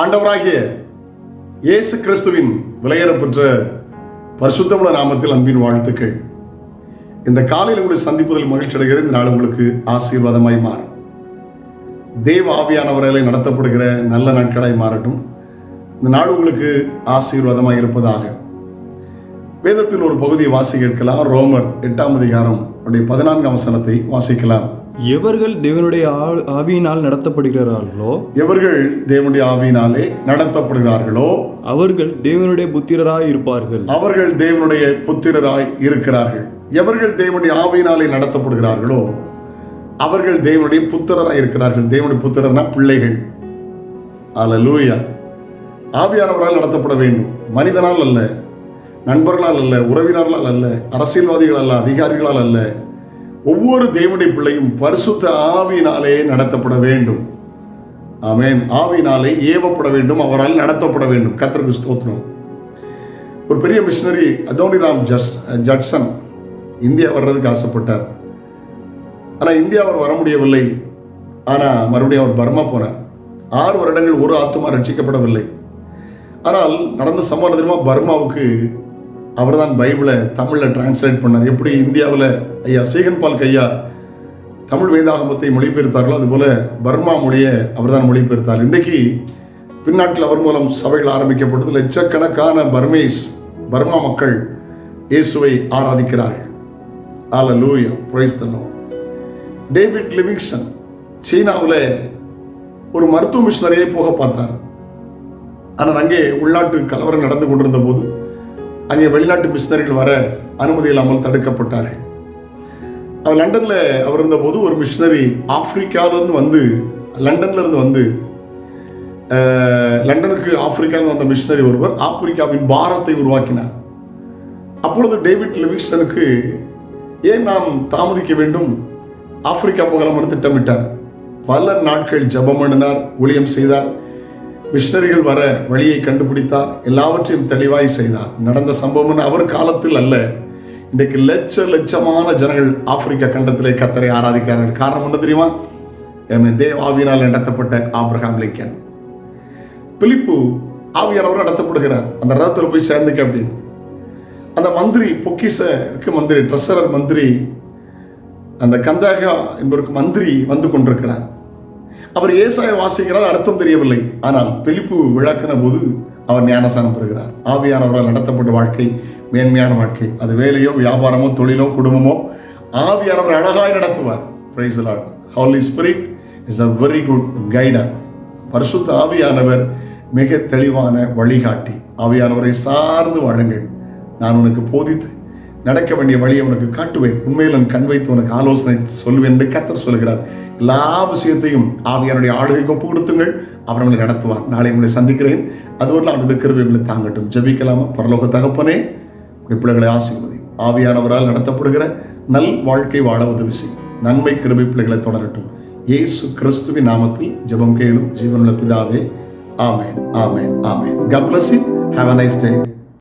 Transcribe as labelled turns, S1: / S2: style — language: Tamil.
S1: ஆண்டவராகிய இயேசு கிறிஸ்துவின் விலையேறப்பெற்ற பரிசுத்தமுள்ள நாமத்தில் அன்பின் வாழ்த்துக்கள். இந்த காலையில் உங்களை சந்திப்பதில் மகிழ்ச்சி அடைகிறது இந்த நாள் உங்களுக்கு ஆசீர்வாதமாய் மாறும். தேவ ஆவியானவர்களை நடத்தப்படுகிற நல்ல நாட்களாய் மாறட்டும். இந்த நாள் உங்களுக்கு ஆசீர்வாதமாக இருப்பதாக. வேதத்தில் ஒரு பகுதியை வாசிக்கலாம் ரோமர் எட்டாம் அதிகாரம் உடைய பதினான்காம் வசனத்தை வாசிக்கலாம்.
S2: எவர்கள் தேவனுடைய ஆவியினால் நடத்தப்படுகிறார்களோ
S1: எவர்கள் தேவனுடைய ஆவியினாலே நடத்தப்படுகிறார்களோ
S2: அவர்கள் தேவனுடைய புத்திரராய் இருப்பார்கள்.
S1: அவர்கள் தேவனுடைய புத்திரராய் இருக்கிறார்கள். எவர்கள் தேவனுடைய ஆவியினாலே நடத்தப்படுகிறார்களோ அவர்கள் தேவனுடைய புத்திரராய் இருக்கிறார்கள். தேவனுடைய புத்திரர்னா பிள்ளைகள். அல்லேலூயா ஆவியானவரால் நடத்தப்பட வேண்டும். மனிதனால் அல்ல நண்பர்களால் அல்ல உறவினர்களால் அல்ல அரசியல்வாதிகள் அல்ல அதிகாரிகளால் அல்ல. ஒவ்வொரு தேவனுடைய பிள்ளையும் பரிசுத்த ஆவியினாலே நடத்தப்பட வேண்டும். ஆமேன். ஆவியினாலே ஏவப்பட வேண்டும். அவரால் நடத்தப்பட வேண்டும். கத்திரக்கு ஸ்தோத்திரம். ஒரு பெரிய மிஷினரி அதோனிராம் ஜஸ் ஜட்சன் இந்தியா வர்றதுக்கு ஆசைப்பட்டார். ஆனால் இந்தியா அவர் வர முடியவில்லை. ஆனால் மறுபடியும் அவர் பர்மா போனார். ஆறு வருடங்கள் ஒரு ஆத்துமா ரட்சிக்கப்படவில்லை. ஆனால் நடந்த சம்பவம் தெரியுமா? அவர் அவர்தான் பைபிளை தமிழில் டிரான்ஸ்லேட் பண்ணார். எப்படி இந்தியாவில் ஐயா சீகன் பால் கையா தமிழ் வேதாகமத்தை மொழிபெயர்த்தார்களோ அதுபோல் பர்மா மொழியை அவர் தான் மொழிபெயர்த்தார். இன்றைக்கு பின்னாட்டில் அவர் மூலம் சபைகள் ஆரம்பிக்கப்பட்டது. லட்சக்கணக்கான பர்மேஸ் பர்மா மக்கள் இயேசுவை ஆராதிக்கிறார்கள். ஆல லூயா the டேவிட் லிவிங்ஸ்டன் சீனாவில் ஒரு மருத்துவ மிஷனரியை போக பார்த்தார். ஆனால் அங்கே உள்நாட்டு கலவரம் நடந்து கொண்டிருந்த போது அங்கே வெளிநாட்டு மிஷினரிகள் வர அனுமதி இல்லாமல் தடுக்கப்பட்டார்கள். அவர் லண்டனில் அவர் இருந்தபோது ஒரு மிஷினரி ஆப்பிரிக்காவிலேருந்து வந்து லண்டன்ல இருந்து வந்து லண்டனுக்கு ஆப்பிரிக்காவிலிருந்து வந்த மிஷனரி ஒருவர் ஆப்பிரிக்காவின் பாரத்தை உருவாக்கினார். அப்பொழுது டேவிட் லிவிங்ஸ்டனுக்கு ஏன் நாம் தாமதிக்க வேண்டும்? ஆப்பிரிக்கா போகலாம் என திட்டமிட்டார். பல நாட்கள் ஜெபம் பண்ணினார் ஊழியம் செய்தார். மிஷினரிகள் வர வழியை கண்டுபிடித்தார் எல்லாவற்றையும் தெளிவாய் செய்தார். நடந்த சம்பவம் அவர் காலத்தில் அல்ல. இன்றைக்கு லட்ச லட்சமான ஜனங்கள் ஆப்பிரிக்கா கண்டத்திலே கத்தரை ஆராதிக்கிறார்கள். காரணம் என்ன தெரியுமா? என் தேவ ஆவியினால் நடத்தப்பட்ட ஆப்ரஹாம் லிங்கன். பிலிப்பு ஆவியானவர் நடத்தப்படுகிறார். அந்த ரதத்தில் போய் சேர்ந்துக்க அப்படின்னு. அந்த மந்திரி பொக்கிசருக்கு மந்திரி ட்ரெஸரர் மந்திரி அந்த கந்தாகா என்பவருக்கு மந்திரி வந்து கொண்டிருக்கிறார். அவர் ஏசாய வாசிக்கிறார் அர்த்தம் தெரியவில்லை. ஆனால் பிலிப்பு விளக்கின போது அவர் ஞானசானம் பெறுகிறார். ஆவியானவரால் நடத்தப்பட்ட வாழ்க்கை மேன்மையான வாழ்க்கை. அது வேலையோ வியாபாரமோ தொழிலோ குடும்பமோ ஆவியானவர் அழகாய் நடத்துவார். Praise Lord holy spirit is a very good guider பரிசுத்த ஆவியானவர் மிக தெளிவான வழிகாட்டி. ஆவியானவரை சார்ந்து வாழுங்கள். நான் உனக்கு போதித்து நடக்க வேண்டிய வழியை உனக்கு காட்டுவேன். உண்மையில் நான் கண் வைத்து உனக்கு ஆலோசனை சொல்லுவேன் என்று கத்தர் சொல்கிறார் எல்லா விஷயத்தையும் ஆவியானுடைய ஆளுகைக்கு ஒப்பு கொடுத்துங்கள். அவர் உங்களை நடத்துவார். நாளை உங்களை சந்திக்கிறேன். அதுவரை அவருடைய கிருபை உங்களை தாங்கட்டும். ஜபிக்கலாமா? பரலோக தகப்பனே பிள்ளைகளை ஆசீர்வதி ஆவியானவரால் நடத்தப்படுகிற நல் வாழ்க்கை வாழ உதவி செய்யும். நன்மை கிருபை பிள்ளைகளை தொடரட்டும். இயேசு கிறிஸ்துவின் நாமத்தில் ஜெபம் கேளும் ஜீவனுள்ள பிதாவே ஆமேன் ஆமேன் ஆமேன். God bless you. Have a.